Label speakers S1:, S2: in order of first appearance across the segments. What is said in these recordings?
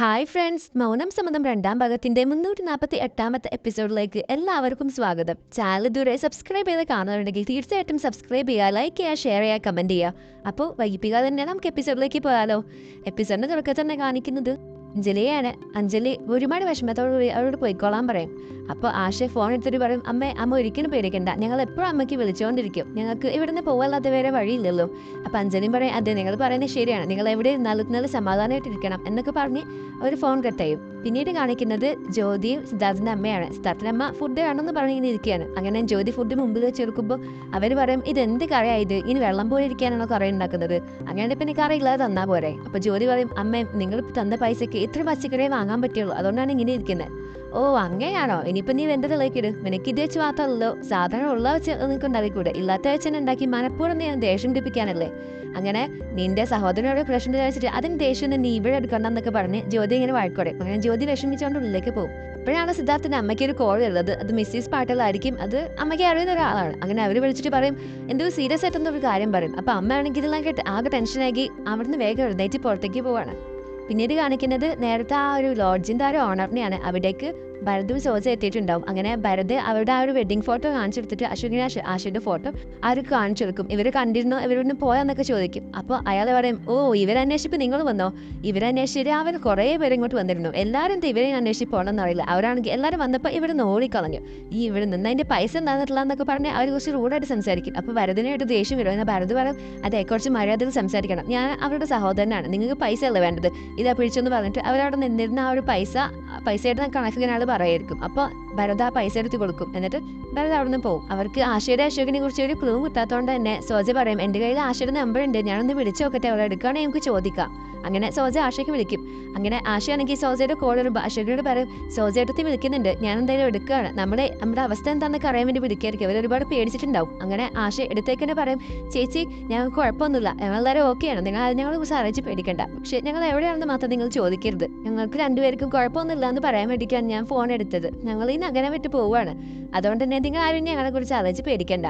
S1: Hi friends മൗനം സമ്മതം രണ്ടാം ഭാഗത്തിന്റെ മുന്നൂറ്റി നാൽപ്പത്തി എട്ടാമത്തെ എപ്പിസോഡിലേക്ക് എല്ലാവർക്കും സ്വാഗതം. ചാനൽ ഇതുവരെ സബ്സ്ക്രൈബ് ചെയ്ത് കാണുന്നുണ്ടെങ്കിൽ തീർച്ചയായിട്ടും സബ്സ്ക്രൈബ് ചെയ്യുക ലൈക്ക് ചെയ്യുക ഷെയർ ചെയ്യുക കമന്റ് ചെയ്യുക. അപ്പോൾ വൈകിപ്പിക്കാതെ തന്നെ നമുക്ക് എപ്പിസോഡിലേക്ക് പോയാലോ? എപ്പിസോഡിന് തുടക്കത്തിൽ തന്നെ കാണിക്കുന്നത് അഞ്ജലിയാണ് അഞ്ജലി ഒരുപാട് വിഷമത്തോടുകൂടി അവരോട് പോയിക്കോളാൻ പറയും. അപ്പോൾ ആശയ ഫോൺ എടുത്തിട്ട് പറയും അമ്മ അമ്മ ഒരിക്കലും പേടിക്കണ്ട. ഞങ്ങൾ എപ്പോഴും അമ്മയ്ക്ക് വിളിച്ചുകൊണ്ടിരിക്കും ഞങ്ങൾക്ക് ഇവിടുന്ന് പോകാല്ലാത്ത വേറെ വഴിയില്ലല്ലോ. അപ്പോൾ അഞ്ജലിയും പറയും അതെ നിങ്ങൾ പറയുന്നത് ശരിയാണ്. നിങ്ങൾ എവിടെ ഇരുന്നാലും നല്ല സമാധാനമായിട്ടിരിക്കണം. എന്നൊക്കെ പറഞ്ഞ് ഒരു ഫോൺ കട്ട് ചെയ്യും. പിന്നീട് കാണിക്കുന്നത് ജ്യോതിയും സിദ്ധാർത്ഥിന്റെ അമ്മയാണ്. സിദ്ധാർത്ഥിന്റെ അമ്മ ഫുഡ് വേണമെന്ന് പറഞ്ഞ് ഇങ്ങനെ ഇരിക്കുകയാണ്. അങ്ങനെ ജ്യോതി ഫുഡ് മുമ്പിൽ വെച്ചെടുക്കുമ്പോൾ അവർ പറയും ഇത് എന്ത് കറിയായത്? ഇനി വെള്ളം പോലെ ഇരിക്കാനാണോ കറി ഉണ്ടാക്കുന്നത്? അങ്ങനെ പിന്നെ കറി ഇല്ലാതെ തന്നാ പോരെ. അപ്പൊ ജ്യോതി പറയും അമ്മ നിങ്ങൾ തന്ന പൈസക്ക് ഇത്ര പച്ചക്കറിയെ വാങ്ങാൻ പറ്റുള്ളൂ. അതുകൊണ്ടാണ് ഇങ്ങനെ ഇരിക്കുന്നത് ഓ അങ്ങനെയാണോ? ഇനിയിപ്പോ നീ വെന്റെ തിളക്കിട് നിനക്ക് ഇത് വെച്ച് മാത്രമല്ലോ സാധാരണ ഉള്ള വെച്ച് നിനക്ക് ഉണ്ടാക്കിക്കൂടെ? ഇല്ലാത്ത വെച്ച് ഉണ്ടാക്കി മനഃപൂർവം നീ ദേഷ്യം പിടിപ്പിക്കാനല്ലേ? അങ്ങനെ നിന്റെ സഹോദരനോട് പ്രശ്നം വിചാരിച്ചിട്ട് അതിന് ദേഷ്യം നീ ഇവിടെ എടുക്കണ്ടെന്നൊക്കെ പറഞ്ഞ് ജ്യോതി ഇങ്ങനെ വഴക്കോടെ. അങ്ങനെ ജ്യോതി വിഷമിച്ചുകൊണ്ട് ഉള്ളിലേക്ക് പോകും. അപ്പോഴാണ് സിദ്ധാർത്ഥിന്റെ അമ്മയ്ക്ക് ഒരു കോൾ വരുന്നത്. അത് മിസ്സിസ് പാട്ടലായിരിക്കും. അത് അമ്മയ്ക്ക് അറിയുന്ന ഒരാളാണ്. അങ്ങനെ അവർ വിളിച്ചിട്ട് പറയും എന്തോ സീരിയസ് ആയിട്ടൊന്നും ഒരു കാര്യം പറയും. അപ്പൊ അമ്മ ആണെങ്കിൽ ഇതെല്ലാം കേട്ട് ആകെ ടെൻഷനാക്കി അവിടുന്ന് വേഗം എഴുന്നേറ്റ് പുറത്തേക്ക് പോവാണ്. പിന്നീട് കാണിക്കുന്നത് നേരത്തെ ആ ഒരു ലോഡ്ജിന്റെ ആ ഒരു ഓണറിനെയാണ് അവിടേക്ക് ഭരതും സോജ എത്തിയിട്ടുണ്ടാവും. അങ്ങനെ ഭരത് അവരുടെ ആ ഒരു വെഡിങ് ഫോട്ടോ കാണിച്ചു കൊടുത്തിട്ട് ആശ ആശയുടെ ഫോട്ടോ ആര് കാണിച്ചു കൊടുക്കും. ഇവർ കണ്ടിരുന്നോ? ഇവരൊന്ന് പോയാന്നൊക്കെ ചോദിക്കും. അപ്പോൾ അയാൾ പറയും ഓ ഇവരന്വേഷിപ്പ് നിങ്ങൾ വന്നോ? ഇവരന്വേഷിച്ചിട്ട് അവർ കുറേ പേര് ഇങ്ങോട്ട് വന്നിരുന്നു. എല്ലാവരും ഇവരെ അന്വേഷിച്ച് പോകണമെന്ന് അറിയില്ല. അവരാണെങ്കിൽ എല്ലാവരും വന്നപ്പോൾ നിന്ന് ഓടിക്കളഞ്ഞു ഈ ഇവിടെ നിന്ന് അതിന്റെ പൈസ എന്താന്നിട്ടില്ല എന്നൊക്കെ പറഞ്ഞ് അവർ കുറച്ച് റൂഡായിട്ട് സംസാരിക്കും. അപ്പോൾ ഭരതിനായിട്ട് ദേഷ്യം വരും. എന്നാൽ ഭരത് പറയും അതെ കുറച്ച് മര്യാദയിൽ സംസാരിക്കണം. ഞാൻ അവരുടെ സഹോദരനാണ്. നിങ്ങൾക്ക് പൈസ അല്ല വേണ്ടത്? ഇതാ പിടിച്ചെന്ന് പറഞ്ഞിട്ട് അവരവിടെ നിന്നിരുന്ന ആ ഒരു പൈസ പൈസയുടെ കണക്ഷൻ ആൾ പറയായിരിക്കും. അപ്പോൾ ഭരത പൈസ എടുത്ത് കൊടുക്കും. എന്നിട്ട് ഭരത് അവിടെ നിന്ന് പോകും അവർക്ക് ആശയുടെ അശോകിനെ കുറിച്ച് ഒരു ക്ലൂ കിട്ടാത്തതുകൊണ്ട് തന്നെ സോജ പറയും എന്റെ കയ്യിൽ ആശയുടെ നമ്പർ ഉണ്ട്. ഞാനൊന്ന് വിളിച്ചു നോക്കട്ടെ അവളെ എടുക്കുകയാണെങ്കിൽ നമുക്ക് ചോദിക്കാം. അങ്ങനെ സോജ ആശയ്ക്ക് വിളിക്കും. അങ്ങനെ ആശയാണെങ്കിൽ സോജയുടെ കോൾ വരുമ്പോൾ അശോകിനോട് പറയും സോജ എടുത്ത് വിളിക്കുന്നുണ്ട്. ഞാൻ എന്തായാലും എടുക്കുകയാണ്. നമ്മളെ നമ്മുടെ അവസ്ഥ എന്താണെന്നൊക്കെ അറിയാൻ വേണ്ടി വിളിക്കായിരിക്കും അവർ ഒരുപാട് പേടിച്ചിട്ടുണ്ടാവും. അങ്ങനെ ആശ എടുത്തേക്ക് തന്നെ പറയും ചേച്ചി ഞങ്ങൾക്ക് കുഴപ്പമൊന്നുമില്ല. ഞങ്ങളെല്ലാവരും ഓക്കെയാണ് നിങ്ങൾ ഞങ്ങളെ കുറിച്ച് അറിയിച്ച് പേടിക്കണ്ട. പക്ഷെ ഞങ്ങൾ എവിടെയാണെന്ന് മാത്രം നിങ്ങൾ ചോദിക്കരുത്. ഞങ്ങൾക്ക് രണ്ടുപേർക്കും കുഴപ്പമൊന്നുമില്ല എന്ന് പറയാൻ വേണ്ടിയിട്ടാണ് ഞാൻ ഫോൺ എടുത്തത് ഞങ്ങൾ ഈ നഗരം വിട്ട് പോവുകയാണ്. അതുകൊണ്ട് തന്നെ നിങ്ങൾ ആരും ഞങ്ങളെ കുറിച്ച് ആലോചിച്ച് പേടിക്കണ്ട.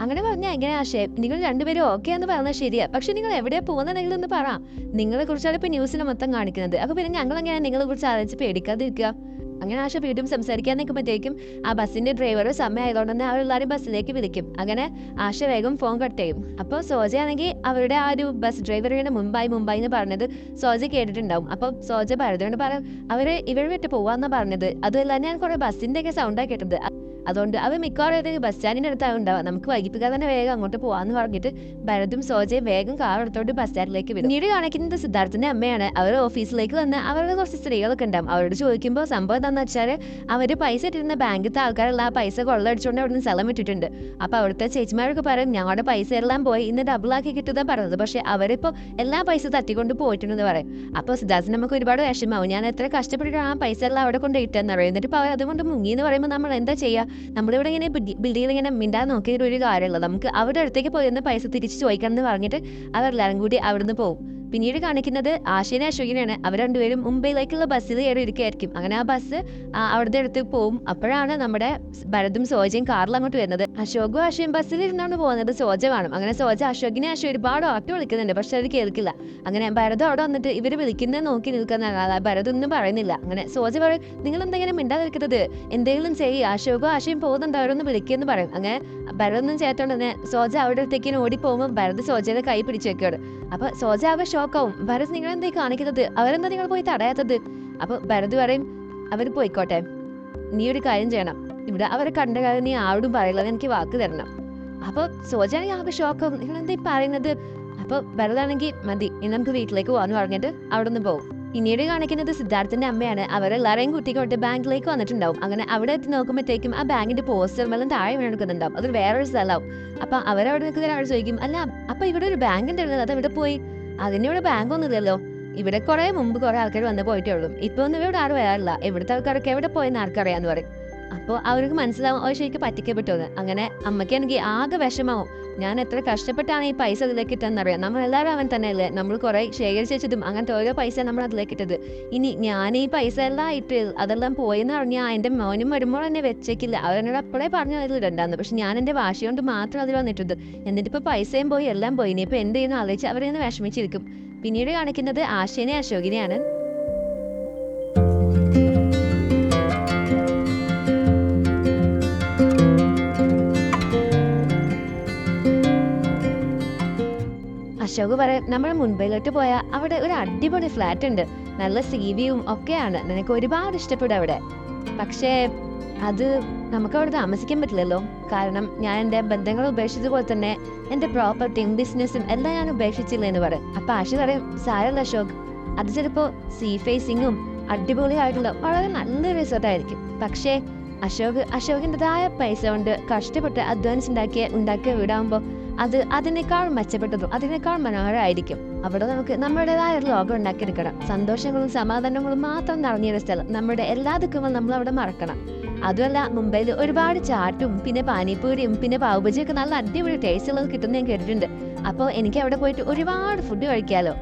S1: അങ്ങനെ പറഞ്ഞാൽ എങ്ങനെ ആശയം നിങ്ങൾ രണ്ടുപേരും ഓക്കെ എന്ന് പറഞ്ഞാൽ ശരിയാ. പക്ഷെ നിങ്ങൾ എവിടെയാ പോകുന്നതെങ്കിലും ഒന്ന് പറ. നിങ്ങളെ കുറിച്ചാണ് ഇപ്പൊ ന്യൂസിൽ മൊത്തം കാണിക്കുന്നത്. അപ്പൊ പിന്നെ ഞങ്ങൾ എങ്ങനെയാണ് നിങ്ങളെ കുറിച്ച് ആലോചിച്ച് പേടിക്കാതിരിക്കുക? അങ്ങനെ ആശ വീണ്ടും സംസാരിക്കാൻ നിൽക്കുമ്പോഴത്തേക്കും ആ ബസ്സിന്റെ ഡ്രൈവർ സമയമായതുകൊണ്ട് തന്നെ അവരെല്ലാവരും ബസ്സിലേക്ക് വിളിക്കും. അങ്ങനെ ആശ വേഗം ഫോൺ കട്ട് ചെയ്യും. അപ്പോൾ സോജയാണെങ്കിൽ അവരുടെ ആ ഒരു ബസ് ഡ്രൈവറുടെ മുമ്പായി മുമ്പായി എന്ന് പറഞ്ഞത് സോജ കേട്ടിട്ടുണ്ടാവും. അപ്പോൾ സോജ പറയുന്നത് പറയും അവർ ഇവർ വിട്ട് പോവാന്നാ പറഞ്ഞത്. അതുമല്ല ഞാൻ കുറെ ബസ്സിന്റെ ഒക്കെ സൗണ്ടാണ് കേട്ടത് അതുകൊണ്ട് അവ മിക്കവാറും ഏതെങ്കിലും ബസ് സ്റ്റാൻഡിന്റെ അടുത്താണ് ഉണ്ടാവുക. നമുക്ക് വൈകിപ്പിക്കാതെ തന്നെ വേഗം അങ്ങോട്ട് പോവാന്ന് പറഞ്ഞിട്ട് ഭരതും സോജയും വേഗം കാർ എടുത്തോണ്ട് ബസ് സ്റ്റാൻഡിലേക്ക് വരും പിന്നീട് കാണിക്കുന്നത് സിദ്ധാർത്ഥിന്റെ അമ്മയാണ്. അവർ ഓഫീസിലേക്ക് വന്ന് അവരുടെ കുറച്ച് സ്ത്രീകളൊക്കെ ഉണ്ടാവും. അവരോട് ചോദിക്കുമ്പോൾ സംഭവം എന്താണെന്ന് വെച്ചാൽ അവർ പൈസ ഇട്ടിരുന്ന ബാങ്കിലത്തെ ആൾക്കാരെല്ലാം ആ പൈസ കൊള്ളടിച്ചുകൊണ്ട് അവിടെ നിന്ന് സ്ഥലം ഇട്ടിട്ടുണ്ട് അപ്പൊ അവിടുത്തെ ചേച്ചിമാരൊക്കെ പറയും ഞങ്ങളുടെ പൈസ എല്ലാം പോയി ഇന്ന് ആക്കി കിട്ടുന്നതാണ് പറഞ്ഞത്. പക്ഷേ അവരിപ്പോ എല്ലാ പൈസ തട്ടിക്കൊണ്ട് പോയിട്ടുണ്ടെന്ന് പറയും. അപ്പോൾ സിദ്ധാർത്ഥിന് നമുക്ക് ഒരുപാട് വിഷമാവും ഞാൻ എത്ര കഷ്ടപ്പെട്ടിട്ടാണ് ആ പൈസ എല്ലാം അവിടെ കൊണ്ട് ഇട്ടെന്ന് പറയും എന്നിട്ട് അവർ അതുകൊണ്ട് മുങ്ങി എന്ന് പറയുമ്പോൾ നമ്മൾ എന്താ ചെയ്യുക നമ്മളിവിടെ ഇങ്ങനെ ബിൽഡിങ്ങിൽ ഇങ്ങനെ മിണ്ടാൻ നോക്കിയിട്ട് ഒരു കാര്യമുള്ളൂ നമുക്ക് അവരുടെ അടുത്തേക്ക് പോയിരുന്ന പൈസ തിരിച്ച് ചോദിക്കണം എന്ന് പറഞ്ഞിട്ട് അവരെല്ലാവരും കൂടി അവിടുന്ന് പോകും പിന്നീട് കാണിക്കുന്നത് ആശയനെ അശോകിനെയാണ്. അവർ രണ്ടുപേരും മുംബൈയിലേക്കുള്ള ബസ്സിൽ കയറി ഇരിക്കുകയായിരിക്കും അങ്ങനെ ആ ബസ് അവിടുത്തെ അടുത്ത് പോവും. അപ്പോഴാണ് നമ്മുടെ ഭരതും സോജയും കാറിൽ അങ്ങോട്ട് വരുന്നത്. അശോകും ആശയും ബസ്സിൽ ഇരുന്നാണ് പോകുന്നത്. സോജ കാണും. അങ്ങനെ സോജ അശോകിനെ അശോ ഒരുപാട് ഓട്ടോ വിളിക്കുന്നുണ്ട്. പക്ഷെ അത് കേൾക്കില്ല. അങ്ങനെ ഭരതം അവിടെ വന്നിട്ട് ഇവർ വിളിക്കുന്നത് നോക്കി നിൽക്കുന്ന ഭരത് ഒന്നും പറയുന്നില്ല. അങ്ങനെ സോജ പറയും നിങ്ങൾ എന്തെങ്കിലും മിണ്ടാതിരിക്കുന്നത് എന്തെങ്കിലും ചെയ്യും. അശോകും ആശയും പോകുന്നുണ്ട്. അവരൊന്ന് വിളിക്കുമെന്ന് പറയും. അങ്ങനെ ഭരതൊന്നും ചേർത്തോണ്ട് തന്നെ സോജ അവിടെ അടുത്തേക്ക് ഓടി പോകുമ്പോൾ ഭരത് സോജയുടെ കൈ പിടിച്ചു വെക്കുകയാണ് അപ്പൊ സോജ അവ ഷോക്കാവും. ഭരത് നിങ്ങൾ എന്താ കാണിക്കുന്നത്? അവരെന്താ നിങ്ങൾ പോയി തടയാത്തത്? അപ്പൊ ഭരത് പറയും അവർ പോയിക്കോട്ടെ. നീ ഒരു കാര്യം ചെയ്യണം. ഇവിടെ അവരെ കണ്ട കാര്യം നീ ആരോടും പറയില്ല എനിക്ക് വാക്ക് തരണം. അപ്പൊ സോജാണെങ്കിൽ ആകെ ഷോക്കാവും. നിങ്ങൾ എന്താ പറയുന്നത്? അപ്പൊ ഭരതാണെങ്കിൽ മതി ഇനി നമുക്ക് വീട്ടിലേക്ക് പോകാന്ന് പറഞ്ഞിട്ട് അവിടെ നിന്ന് പോകും പിന്നീട് കാണിക്കുന്നത് സിദ്ധാർത്ഥന്റെ അമ്മയാണ്. അവരെല്ലാരെയും കുട്ടിക്കോട്ട് ബാങ്കിലേക്ക് വന്നിട്ടുണ്ടാവും. അങ്ങനെ അവിടെ എത്തി നോക്കുമ്പോഴത്തേക്കും ആ ബാങ്കിന്റെ പോസ്റ്റർ മെല്ലാം താഴെ വീണെടുക്കുന്നുണ്ടാവും അത് വേറൊരു സ്ഥലമാവും. അപ്പൊ അവരവിടെ നിൽക്കുന്ന ഒരാൾ ചോദിക്കും അല്ല അപ്പൊ ഇവിടെ ഒരു ബാങ്കിന്റെ ഉണ്ടായിരുന്നത് അത് ഇവിടെ പോയി? അതിന് ഇവിടെ ബാങ്ക് ഒന്നും ഇല്ലല്ലോ. ഇവിടെ കുറെ മുമ്പ് കുറെ ആൾക്കാർ വന്ന് പോയിട്ടേ ഉള്ളൂ ഇപ്പൊ ഒന്നും ഇവിടെ ആരും വരാറില്ല. ഇവിടുത്തെ ആൾക്കാരൊക്കെ എവിടെ പോയെന്ന് ആർക്കറിയാന്ന് പറയും. അപ്പോൾ അവർക്ക് മനസ്സിലാവും ഓ ശരിക്കും പറ്റിക്കപ്പെട്ടു അങ്ങനെ അമ്മയ്ക്ക് എനിക്ക് ആകെ വിഷമാവും ഞാൻ എത്ര കഷ്ടപ്പെട്ടാണ് ഈ പൈസ അതിലേക്ക് ഇട്ടെന്നറിയാം നമ്മൾ എല്ലാവരും അവൻ തന്നെയല്ലേ. നമ്മൾ കുറെ ശേഖരിച്ച് വെച്ചതും അങ്ങനത്തെ ഓരോ പൈസ നമ്മൾ അതിലേക്ക് ഇട്ടത്. ഇനി ഞാൻ ഈ പൈസ എല്ലാം ഇട്ട് അതെല്ലാം പോയെന്ന് പറഞ്ഞാൽ എന്റെ മോനും വരുമ്പോൾ എന്നെ വെച്ചേക്കില്ല. അവരെന്നോട് അപ്പോഴേ പറഞ്ഞു അതിൽ ഇടണ്ടാന്ന്. പക്ഷെ ഞാൻ എന്റെ വാശി കൊണ്ട് മാത്രം അതിൽ വന്നിട്ടുണ്ട്. എന്നിട്ട് ഇപ്പോൾ പൈസയും പോയി എല്ലാം പോയി. ഇനിയിപ്പോൾ എന്ത് ചെയ്യുന്നു? ആലോചിച്ച് അവരെ വിഷമിച്ചിരിക്കും. പിന്നീട് കാണിക്കുന്നത് ആശയനെ അശോകിനെയാണ്. അശോക് പറയും നമ്മൾ മുംബൈയിലോട്ട് പോയാൽ അവിടെ ഒരു അടിപൊളി ഫ്ലാറ്റ് ഉണ്ട്. നല്ല സി വിയും ഒക്കെയാണ്. നിനക്ക് ഒരുപാട് ഇഷ്ടപ്പെടും അവിടെ. പക്ഷേ അത് നമുക്ക് അവിടെ താമസിക്കാൻ പറ്റില്ലല്ലോ. കാരണം ഞാൻ എന്റെ ബന്ധങ്ങൾ ഉപേക്ഷിച്ചതുപോലെ തന്നെ എന്റെ പ്രോപ്പർട്ടിയും ബിസിനസ്സും എല്ലാം ഞാൻ ഉപേക്ഷിച്ചില്ല എന്ന് പറയും അപ്പം ആശി പറയും സാരല്ല അശോക്. അത് ചിലപ്പോൾ സീ ഫേസിങ്ങും അടിപൊളിയായിട്ടുള്ള വളരെ നല്ല റിസോർട്ട് ആയിരിക്കും. പക്ഷേ അശോക് അശോകിന്റെതായ പൈസ കൊണ്ട് കഷ്ടപ്പെട്ട് അഡ്വാൻസ് ഉണ്ടാക്കിയ ഉണ്ടാക്കിയ വീടാകുമ്പോൾ അത് അതിനേക്കാൾ മെച്ചപ്പെട്ടതും അതിനേക്കാൾ മനോഹരമായിരിക്കും. അവിടെ നമുക്ക് നമ്മുടേതായ ഒരു ലോകം ഉണ്ടാക്കിയെടുക്കണം. സന്തോഷങ്ങളും സമാധാനങ്ങളും മാത്രം നിറഞ്ഞൊരു സ്ഥലം. നമ്മുടെ എല്ലാ ദുഃഖങ്ങളും നമ്മൾ അവിടെ മറക്കണം. അതുമല്ല മുംബൈയിൽ ഒരുപാട് ചാറ്റും പിന്നെ പാനിപ്പൂരിയും പിന്നെ പാവുബജിയൊക്കെ നല്ല അടിപൊളി ടേസ്റ്റ് ഉള്ളത് കിട്ടുന്ന ഞാൻ കേട്ടിട്ടുണ്ട്. അപ്പോൾ എനിക്ക് അവിടെ പോയിട്ട് ഒരുപാട് ഫുഡ് കഴിക്കാലോ.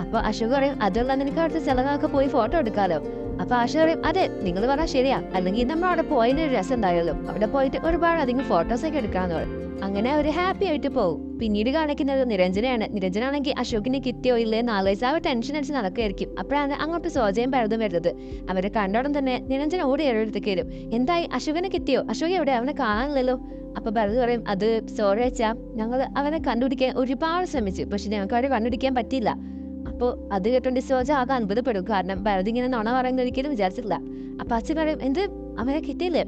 S1: അപ്പോൾ അശോക് പറയും അതുമല്ല നിനക്ക് അവിടുത്തെ സ്ഥലങ്ങളൊക്കെ പോയി ഫോട്ടോ എടുക്കാലോ. അപ്പൊ ആശ പറയും അതെ നിങ്ങൾ പറഞ്ഞാൽ ശരിയാ. അല്ലെങ്കിൽ നമ്മൾ അവിടെ പോയതിന്റെ ഒരു രസം എന്തായാലും. അവിടെ പോയിട്ട് ഒരുപാട് അധികം ഫോട്ടോസ് ഒക്കെ എടുക്കാന്ന് പറയും. അങ്ങനെ അവർ ഹാപ്പി ആയിട്ട് പോകും പിന്നീട് കാണിക്കുന്നത് നിരഞ്ജനയാണ്. നിരഞ്ജനാണെങ്കിൽ അശോകിനെ കിട്ടിയോ ഇല്ലേ നാലോയ്സ് അവർ ടെൻഷൻ അടിച്ച് നടക്കുകയായിരിക്കും അപ്പോഴാണ് അങ്ങോട്ട് സോജയും പരതും വരുന്നത്. അവരെ കണ്ടോടം തന്നെ നിരഞ്ജന ഓടി ഏഴെടുത്തേക്ക് വരും. എന്തായി? അശോകനെ കിട്ടിയോ? അശോക് എവിടെ? അവനെ കാണാനില്ലല്ലോ. അപ്പൊ ഭരത് പറയും അത് സോറി അച്ഛാ. ഞങ്ങൾ അവനെ കണ്ടുപിടിക്കാൻ ഒരുപാട് ശ്രമിച്ചു. പക്ഷെ ഞങ്ങൾക്ക് അവരെ കണ്ടുപിടിക്കാൻ പറ്റിയില്ല. അപ്പോൾ അത് കേട്ടോണ്ട് സോജ ആകെ അത്ഭുതപ്പെടും. കാരണം ഭരത് ഇങ്ങനെ നുണ പറയുന്ന ഒരിക്കലും വിചാരിച്ചില്ല അപ്പൊ അച്ഛൻ പറയും എന്ത്? അവനെ കിട്ടിയില്ലേ?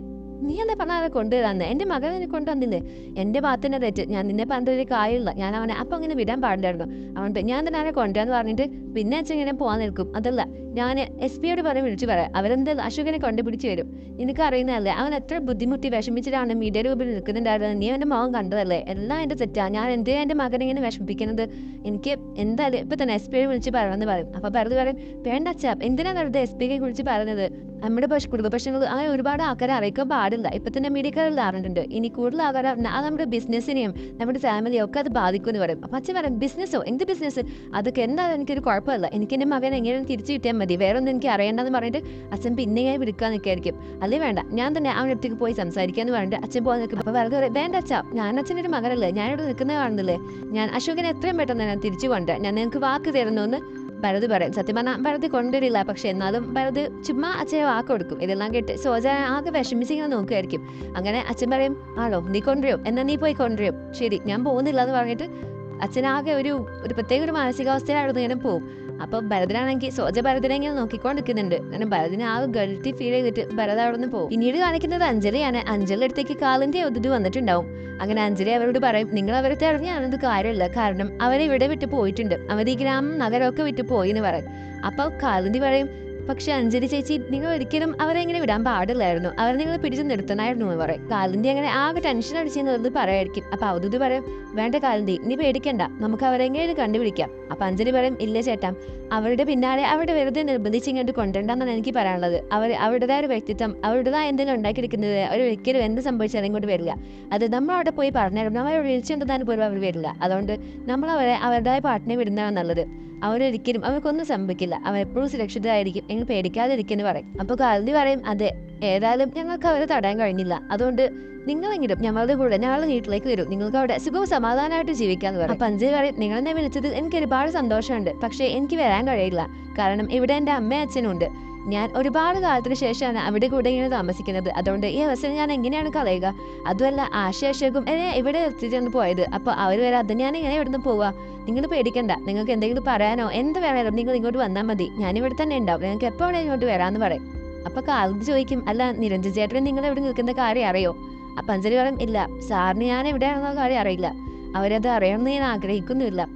S1: നീ എന്താ പറഞ്ഞ അവനെ കൊണ്ടുവരാന്ന്? എന്റെ മകൻ എന്നെ കൊണ്ടുവന്നില്ലേ? എന്റെ ഭാഗത്തിന്റെ തെറ്റ്. ഞാൻ നിന്നെ പറഞ്ഞൊരു കാര്യമില്ല. ഞാൻ അവനെ അപ്പൊ അങ്ങനെ വിടാൻ പാടില്ലായിരുന്നു. അവൻ ഞാൻ തന്നെ അവനെ കൊണ്ടുവരാന്ന് പറഞ്ഞിട്ട് പിന്നെ അച്ഛൻ ഇങ്ങനെ പോകാൻ നിൽക്കും. അതല്ല ഞാൻ എസ് പിയോട് പറഞ്ഞ് വിളിച്ചു പറയാം. അവരെന്താ അശോകനെ കണ്ടുപിടിച്ച് വരും? നിനക്ക് അറിയുന്നതല്ലേ അവൻ എത്ര ബുദ്ധിമുട്ടി വിഷമിച്ചിട്ടാണ് മീഡിയ രൂപയിൽ നിൽക്കുന്നുണ്ടായിരുന്നത്. നീ എന്റെ മോൻ കണ്ടതല്ലേ? എല്ലാം എന്റെ തെറ്റാ. ഞാൻ എന്തിനാ എന്റെ മകനെ ഇങ്ങനെ വിഷമിപ്പിക്കുന്നത്? എനിക്ക് എന്തായാലും ഇപ്പം തന്നെ എസ് പിയെ വിളിച്ച് പറയണമെന്ന് പറയും. അപ്പോൾ ഭരത് പറയും വേണ്ട അച്ഛാ എന്തിനാ വെറുതെ എസ് പിയെ കുറിച്ച് പറയുന്നത്? നമ്മുടെ പക്ഷെ കുടുംബ പ്രശ്നങ്ങൾ അങ്ങനെ ഒരുപാട് ആൾക്കാരെ അറിയിക്കാൻ പാടില്ല. ഇപ്പം തന്നെ മീഡിയക്കാരിൽ അറിഞ്ഞിട്ടുണ്ട് ഇനി കൂടുതൽ ആൾക്കാർ അറിഞ്ഞാൽ അത് നമ്മുടെ ബിസിനസ്സിനെയും നമ്മുടെ ഫാമിലിയും ഒക്കെ അത് ബാധിക്കുമെന്ന് പറയും. അപ്പം അച്ഛൻ പറയും ബിസിനസ്സോ എന്ത് ബിസിനസ് അതൊക്കെ എന്താ എനിക്കൊരു കുഴപ്പമില്ല. എനിക്ക് എന്റെ മകൻ എങ്ങനെയും തിരിച്ചു കിട്ടിയാൽ മതി. വേറെ ഒന്നും എനിക്ക് അറിയേണ്ടതെന്ന് പറഞ്ഞിട്ട് അച്ഛൻ പിന്നെയായി വിളിക്കാൻ നിൽക്കായിരിക്കും. അല്ലേ വേണ്ട. ഞാൻ തന്നെ അവന്റെ അടുത്തേക്ക് പോയി സംസാരിക്കാന്ന് പറഞ്ഞിട്ട് അച്ഛൻ പോകാൻ നിൽക്കും. അപ്പോൾ വെറുതെ വേണ്ട അച്ഛാ. ഞാൻ അച്ഛന്റെ ഒരു മകനല്ലേ ഞാനിവിടെ നിൽക്കുന്ന കാണുന്നില്ലേ. ഞാൻ അശോകനെ എത്രയും പെട്ടെന്ന് ഞാൻ തിരിച്ചു കൊണ്ട് ഞാൻ നിങ്ങൾക്ക് വാക്ക് തരുന്നു എന്ന് ഭരത് പറയും. സത്യം പറഞ്ഞാൽ ഭരത് കൊണ്ടുവരില്ല. പക്ഷെ എന്നാലും ഭരത് ചുമ്മാ അച്ഛനെ വാക്ക് കൊടുക്കും. ഇതെല്ലാം കേട്ട് സോജ ആകെ വിഷമിച്ചിങ്ങനെ നോക്കുമായിരിക്കും അങ്ങനെ അച്ഛൻ പറയും ആണോ? നീ കൊണ്ടുവരും എന്നാ നീ പോയി കൊണ്ടുവരും ശരി ഞാൻ പോകുന്നില്ല എന്ന് പറഞ്ഞിട്ട് അച്ഛനാകെ ഒരു ഒരു പ്രത്യേക ഒരു മാനസികാവസ്ഥയിലായിരുന്നു ഇങ്ങനെ പോകും. അപ്പൊ ഭരതനാണെങ്കിൽ സോജ ഭരതനെ ഇങ്ങനെ നോക്കിക്കൊണ്ടിരിക്കുന്നുണ്ട്. അങ്ങനെ ഭരതന് ആ ഗൾട്ടി ഫീൽ ചെയ്തിട്ട് ഭരത അവിടെ നിന്ന് പോകും. പിന്നീട് കാണിക്കുന്നത് അഞ്ജലിയാണ്. അഞ്ജലി അടുത്തേക്ക് കാലിന്റെ ഒതിട്ട് വന്നിട്ടുണ്ടാവും. അങ്ങനെ അഞ്ജലി അവരോട് പറയും നിങ്ങൾ അവരെ തെരഞ്ഞാണെന്നത് കാര്യമില്ല. കാരണം അവരെ ഇവിടെ വിട്ട് പോയിട്ടുണ്ട്. അവർ ഈ ഗ്രാമം നഗരമൊക്കെ വിട്ട് പോയി എന്ന് പറയും. അപ്പൊ കാലിന്തി പറയും പക്ഷെ അഞ്ജലി ചേച്ചി നിങ്ങൾ ഒരിക്കലും അവരെ ഇങ്ങനെ വിടാൻ പാടില്ലായിരുന്നു. അവർ നിങ്ങൾ പിടിച്ചു നിർത്തണമായിരുന്നു എന്ന് പറയും. കാലിന്തി അങ്ങനെ ആകെ ടെൻഷൻ അടിച്ചെന്ന് പറയായിരിക്കും. അപ്പൊ അവധൂതി പറയും വേണ്ട കാലിന്തി നീ പേടിക്കണ്ട. നമുക്ക് അവരെ കണ്ടുപിടിക്കാം. അപ്പൊ അഞ്ജലി പറയും ഇല്ല ചേട്ടാ. അവരുടെ പിന്നാലെ അവരുടെ വെറുതെ നിർബന്ധിച്ച് ഇങ്ങോട്ട് കൊണ്ടുവരണ്ടെന്നാണ് എനിക്ക് പറയാനുള്ളത്. അവർ അവരുടേതായ ഒരു വ്യക്തിത്വം അവരുടേതായ എന്തെങ്കിലും ഉണ്ടാക്കിയെടുക്കുന്നത് അവർ ഒരിക്കലും എന്ത് സംഭവിച്ചാലും ഇങ്ങോട്ട് വരില്ല. അത് നമ്മൾ അവിടെ പോയി പറഞ്ഞാലും നമ്മൾ വിളിച്ചുകൊണ്ടെന്നാൽ പോലും അവർ വരില്ല. അതുകൊണ്ട് നമ്മൾ അവരെ അവരുടേതായ പാട്ടിനെ വിടുന്നതാണ് നല്ലത്. അവരൊരിക്കലും അവർക്കൊന്നും സംഭവിക്കില്ല. അവർ എപ്പോഴും സുരക്ഷിതരായിരിക്കും എങ്കിൽ പേടിക്കാതിരിക്കുന്നു പറയും. അപ്പോൾ കാലി പറയും അതെ ഏതായാലും ഞങ്ങൾക്ക് അവരെ തടയാൻ കഴിഞ്ഞില്ല. അതുകൊണ്ട് നിങ്ങളെങ്കിലും ഞങ്ങളുടെ കൂടെ ഞങ്ങളുടെ വീട്ടിലേക്ക് വരും. നിങ്ങൾക്ക് അവിടെ സുഖവും സമാധാനമായിട്ട് ജീവിക്കാന്ന് പറയും. അപ്പൊ അഞ്ജലി പറയും നിങ്ങൾ എന്നെ വിളിച്ചത് എനിക്ക് ഒരുപാട് സന്തോഷമുണ്ട്. പക്ഷേ എനിക്ക് വരാൻ കഴിയില്ല. കാരണം ഇവിടെ എന്റെ അമ്മയും അച്ഛനും ഉണ്ട്. ഞാൻ ഒരുപാട് കാലത്തിന് ശേഷമാണ് അവിടെ കൂടെ ഇങ്ങനെ താമസിക്കുന്നത്. അതുകൊണ്ട് ഈ അവസരം ഞാൻ എങ്ങനെയാണ് കളയുക? അതുമല്ല ആശയശേഖും എന്നെ ഇവിടെ എത്തിച്ചാണ് പോയത്. അപ്പൊ അവർ വരാതെ ഞാൻ എങ്ങനെ ഇവിടുന്ന് പോവാ? നിങ്ങൾ പേടിക്കണ്ട. നിങ്ങൾക്ക് എന്തെങ്കിലും പറയാനോ എന്ത് വേണേലും നിങ്ങൾ ഇങ്ങോട്ട് വന്നാൽ മതി. ഞാനിവിടെ തന്നെ ഉണ്ടാവും. നിങ്ങൾക്ക് എപ്പോൾ വേണേലും ഇങ്ങോട്ട് വരാമെന്ന് പറയും. അപ്പൊ കാലത്ത് ചോദിക്കും അല്ല നിരഞ്ജൻ ചേട്ടൻ നിങ്ങൾ എവിടെ നിൽക്കുന്ന കാര്യം അറിയോ? അപ്പൊ അഞ്ജലി പറയും ഇല്ല സാറിന് ഞാൻ എവിടെയാണെന്ന കാര്യം അറിയില്ല. അവരത് അറിയണമെന്ന് ഞാൻ ആഗ്രഹിക്കുന്നില്ല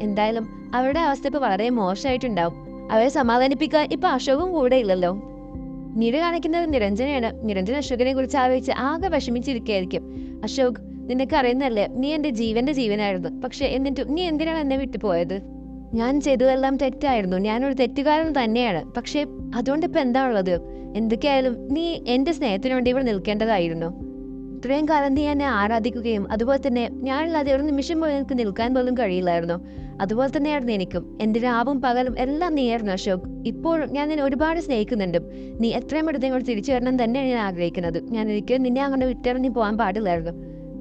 S1: എന്തായാലും അവരുടെ അവസ്ഥ ഇപ്പൊ വളരെ മോശമായിട്ടുണ്ടാവും. അവരെ സമാധാനിപ്പിക്കാൻ ഇപ്പൊ അശോകും കൂടെ ഇല്ലല്ലോ. നീര് കാണിക്കുന്നത് നിരഞ്ജനയാണ്. നിരഞ്ജൻ അശോകിനെ കുറിച്ച് ആലോചിച്ച് ആകെ വിഷമിച്ചിരിക്കുകയായിരിക്കും. അശോക് നിനക്ക് അറിയുന്നല്ലേ നീ എന്റെ ജീവന്റെ ജീവനായിരുന്നു. പക്ഷെ എന്നിട്ടും നീ എന്തിനാണ് എന്നെ വിട്ടു പോയത് ഞാൻ ചെയ്തതെല്ലാം തെറ്റായിരുന്നു. ഞാനൊരു തെറ്റുകാരൻ തന്നെയാണ്. പക്ഷെ അതുകൊണ്ട് ഇപ്പൊ എന്താ ഉള്ളത്? എന്തൊക്കെയായാലും നീ എന്റെ സ്നേഹത്തിന് വേണ്ടി ഇവിടെ നിൽക്കേണ്ടതായിരുന്നു. ഇത്രയും കാലം നീ എന്നെ ആരാധിക്കുകയും അതുപോലെ തന്നെ ഞാനില്ലാതെ ഒരു നിമിഷം പോലും എനിക്ക് നിൽക്കാൻ പോലും കഴിയില്ലായിരുന്നു. അതുപോലെ തന്നെയായിരുന്നു എനിക്കും. എന്റെ രാവും പകലും എല്ലാം നീയായിരുന്നു അശോക്. ഇപ്പോഴും ഞാൻ നിന്നെ ഒരുപാട് സ്നേഹിക്കുന്നുണ്ട്. നീ എത്രയും പെട്ടെന്ന് ഇങ്ങോട്ട് തിരിച്ചു വരണം തന്നെയാണ് ഞാൻ ആഗ്രഹിക്കുന്നത്. ഞാൻ എനിക്ക് നിന്നെ അങ്ങനെ വിട്ടിറങ്ങി പോകാൻ പാടില്ലായിരുന്നു.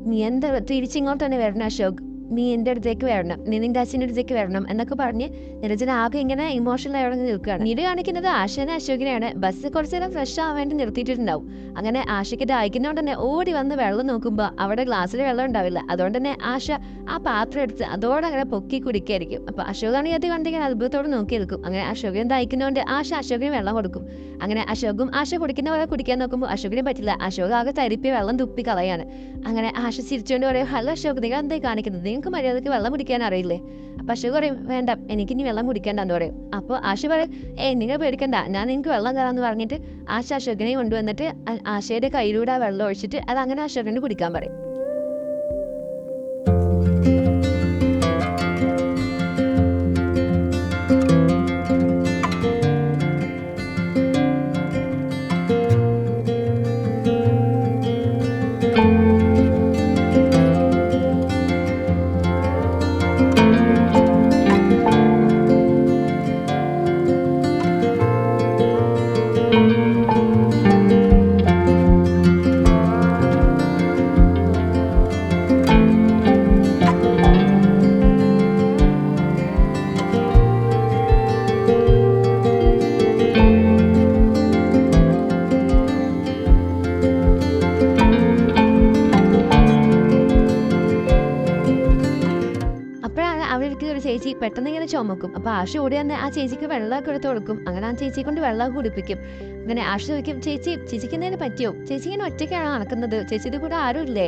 S1: നീ എന്താ തിരിച്ചിങ്ങോട്ട് തന്നെ വരണം അശോക്? നീ എന്റെ അടുത്തേക്ക് വരണം നീ നിന്റെ അച്ഛന്റെ അടുത്തേക്ക് വരണം എന്നൊക്കെ പറഞ്ഞ് നിരഞ്ജന ആകെ ഇങ്ങനെ ഇമോഷണൽ ആയി നിൽക്കുകയാണ്. നീട് കാണിക്കുന്നത് ആശാനെ അശോകിനെയാണ്. ബസ് കുറച്ചു നേരം ഫ്രഷ് ആവാൻ വേണ്ടി നിർത്തിയിട്ടുണ്ടാവും അങ്ങനെ ആശയ്ക്ക് ദാഹിക്കുന്നതുകൊണ്ട് തന്നെ ഓടി വന്ന് വെള്ളം നോക്കുമ്പോൾ അവിടെ ഗ്ലാസ്സിൽ വെള്ളം ഉണ്ടാവില്ല. അതുകൊണ്ട് തന്നെ ആശ ആ പാത്രം എടുത്ത് അതോടെ അങ്ങനെ പൊക്കി കുടിക്കായിരിക്കും. അപ്പൊ അശോകാണെങ്കിൽ അത് കണ്ടിങ്ങനെ അത്ഭുതത്തോടെ നോക്കി നിൽക്കും. അങ്ങനെ അശോകനെ ദാഹിക്കുന്നതുകൊണ്ട് ആശ അശോകിന് വെള്ളം കൊടുക്കും. അങ്ങനെ അശോകും ആശ കുടിക്കുന്ന പോലെ കുടിക്കാൻ നോക്കുമ്പോൾ അശോകിന് പറ്റില്ല. അശോക് ആകെ തരിപ്പി വെള്ളം തുപ്പി കളയാണ്. അങ്ങനെ ആശ ചിരിച്ചുകൊണ്ട് പറയും ഹലോ അശോക് നിങ്ങൾ എന്തായി കാണിക്കുന്നത്? നിങ്ങൾക്ക് മര്യാദയ്ക്ക് വെള്ളം കുടിക്കാൻ അറിയില്ലേ? അപ്പൊ അശു പറയും വേണ്ട എനിക്ക് ഇനി വെള്ളം കുടിക്കേണ്ടെന്ന് പറയും. അപ്പോൾ ആശു പറയും ഏ നിങ്ങൾ പേടിക്കണ്ട ഞാൻ നിങ്ങൾക്ക് വെള്ളം തരാമെന്ന് പറഞ്ഞിട്ട് ആശ അശോകനെ കൊണ്ടുവന്നിട്ട് ആശയുടെ കയ്യിലൂടെ ആ വെള്ളം ഒഴിച്ചിട്ട് അത് അങ്ങനെ അശോകന് കുടിക്കാൻ പറയും. പെട്ടെന്ന് ഇങ്ങനെ ചുമക്കും. അപ്പൊ ആഷ് ഓടി തന്നെ ആ ചേച്ചിക്ക് വെള്ളമൊക്കെ എടുത്ത് കൊടുക്കും. അങ്ങനെ ആ ചേച്ചിയെ കൊണ്ട് വെള്ളമൊക്കെ കുടിപ്പിക്കും. അങ്ങനെ ആഷ് ചോദിക്കും ചേച്ചി ചേച്ചിക്ക് പറ്റിയോ? ചേച്ചി ഇങ്ങനെ ഒറ്റയ്ക്കാണോ നടക്കുന്നത്? ചേച്ചിയുടെ കൂടെ ആരും ഇല്ലേ?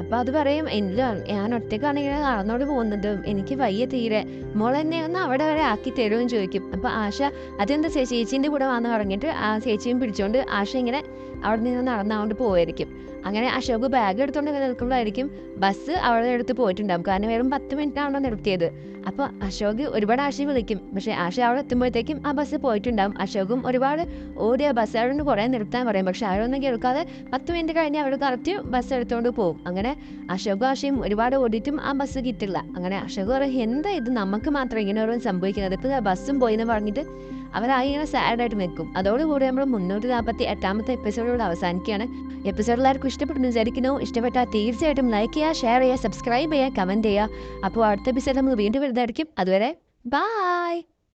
S1: അപ്പൊ അത് പറയും ഇല്ല ഞാൻ ഒറ്റയ്ക്കാണ് ഇങ്ങനെ നടന്നോട് പോകുന്നത്. എനിക്ക് വയ്യ തീരെ. മോൾ എന്നെ ഒന്ന് അവിടെ വരെ ആക്കി തരുമെന്ന് ചോദിക്കും. അപ്പൊ ആശ അതെന്താ ചേച്ചി ചേച്ചീന്റെ കൂടെ വന്ന് തുടങ്ങിയിട്ട് ആ ചേച്ചിയും പിടിച്ചോണ്ട് ആശ ഇങ്ങനെ അവിടെ നിന്ന് നടന്നുകൊണ്ട് പോവായിരിക്കും. അങ്ങനെ അശോക് ബാഗ് എടുത്തോണ്ട് ഇങ്ങനെ നിൽക്കുമ്പോഴായിരിക്കും ബസ് അവിടെ എടുത്ത് പോയിട്ടുണ്ടാവും. കാരണം വെറും പത്ത് മിനിറ്റാണല്ലോ നിർത്തിയത്. അപ്പോൾ അശോക് ഒരുപാട് ആശയെ വിളിക്കും. പക്ഷേ ആശ അവിടെ എത്തുമ്പോഴത്തേക്കും ആ ബസ് പോയിട്ടുണ്ടാവും. അശോകും ഒരുപാട് ഓടിയ ബസ് അവിടെ കുറേ നിർത്താൻ പറയും. പക്ഷെ ആരൊന്നും കേൾക്കാതെ പത്ത് മിനിറ്റ് കഴിഞ്ഞ് അവർ കറക്റ്റ് ബസ് എടുത്തുകൊണ്ട് പോകും. അങ്ങനെ അശോകും ആശയും ഒരുപാട് ഓടിയിട്ടും ആ ബസ് കിട്ടില്ല. അങ്ങനെ അശോക് പറയും എന്താ ഇത്? നമുക്ക് മാത്രം ഇങ്ങനെ ഓരോ സംഭവിക്കുന്നത്. ഇപ്പോൾ ബസ്സും പോയി എന്ന് പറഞ്ഞിട്ട് അവരായി ഇങ്ങനെ സാഡായിട്ട് നിൽക്കും അതോടുകൂടി നമ്മൾ മുന്നൂറ്റി നാൽപ്പത്തി എട്ടാമത്തെ എപ്പിസോഡിലൂടെ അവസാനിക്കുകയാണ്. എപ്പിസോഡ് എല്ലാവർക്കും ഇഷ്ടപ്പെട്ടു വിചാരിക്കുന്നു. ഇഷ്ടപ്പെട്ടാൽ തീർച്ചയായിട്ടും ലൈക്ക് ചെയ്യുക ഷെയർ ചെയ്യുക സബ്സ്ക്രൈബ് ചെയ്യുക കമന്റ് ചെയ്യുക. അപ്പോൾ അടുത്ത എപ്പിസോഡ് നമ്മൾ വീണ്ടും വരുന്നതായിരിക്കും അതുവരെ ബായ്